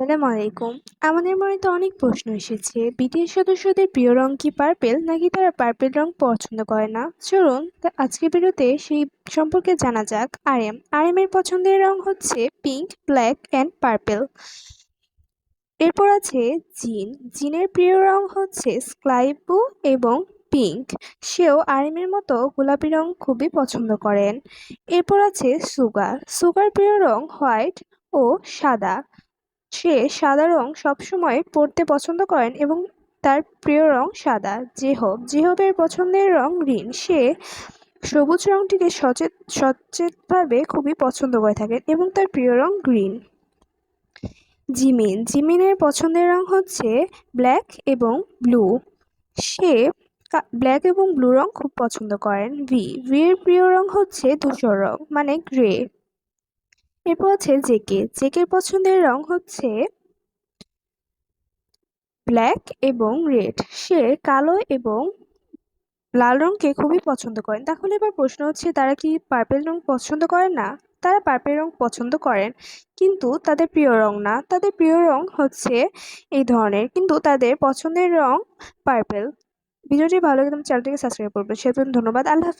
আসসালামু আলাইকুম। আমাদের মনে তো অনেক প্রশ্ন এসেছে। বিটিএস সদস্যদের প্রিয় রং কি পার্পেল নাকি তারা পার্পেল রং পছন্দ করে না? চলুন, তা আজকের ভিডিওতে সেই সম্পর্কে জানা যাক। আর এম আর এম এর পছন্দের রং হচ্ছে পিঙ্ক ব্ল্যাক অ্যান্ড পার্পেল এরপর আছে জিন। জিনের প্রিয় রং হচ্ছে স্কাই ব্লু এবং পিঙ্ক সেও আর এর মতো গোলাপি রং খুবই পছন্দ করেন। এরপর আছে সুগার সুগার প্রিয় রং হোয়াইট ও সাদা। সে সাদা রং সবসময় পরতে পছন্দ করেন এবং তার প্রিয় রং সাদা। জেহব জেহবের পছন্দের রং গ্রিন। সে সবুজ রংটিকে সচেত, সচেতভাবে খুবই পছন্দ করে থাকেন এবং তার প্রিয় রং গ্রিন। জিমিন, জিমিনের পছন্দের রং হচ্ছে ব্ল্যাক এবং ব্লু। সে ব্ল্যাক এবং ব্লু রং খুব পছন্দ করেন। ভি ভি এর প্রিয় রং হচ্ছে ধূসর রং মানে গ্রে। এরপর আছে জেকে। জেকের পছন্দের রং হচ্ছে ব্ল্যাক এবং রেড। সে কালো এবং লাল রংকে খুবই পছন্দ করেন। তাহলে এবার প্রশ্ন হচ্ছে, তারা কি পার্পেল রং পছন্দ করেন না? তারা পার্পেল রং পছন্দ করেন, কিন্তু তাদের প্রিয় রং না। তাদের প্রিয় রং হচ্ছে এই ধরনের, কিন্তু তাদের পছন্দের রং পার্পেল। ভিডিওটি ভালো লাগলে চ্যানেলটিকে সাবস্ক্রাইব করবেন। সে ধন্যবাদ। আল্লাহ